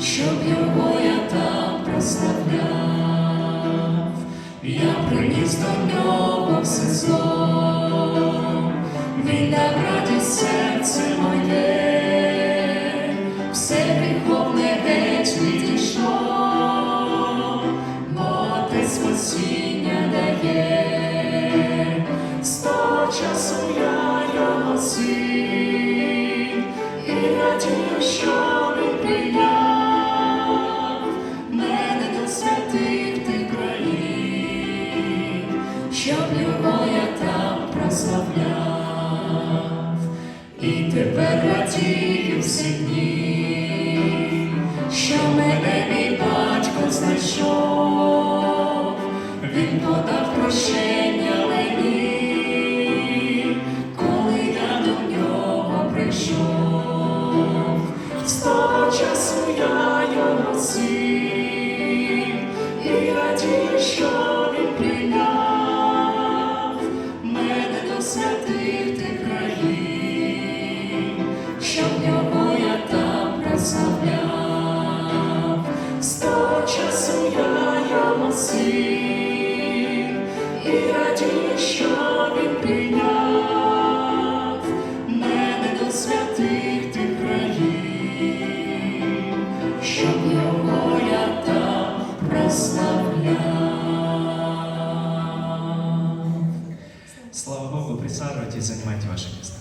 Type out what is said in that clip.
щоб його я там прославляв, я приніс до нього все зло, він дав радість серце моє, все гріховне геть відійшло, бо ти спасіння дає, ти країн, щоб його я там прославляв, і тепер радію всі дні, що мене мій батько знайшов, він подав прощення мені, коли я до нього прийшов, з того часу я його син, і радію, що він прийняв мене до святих ти країн, щоб його я там прославляв, того часу я його син, і радію, що він прийняв и занимайте ваши места.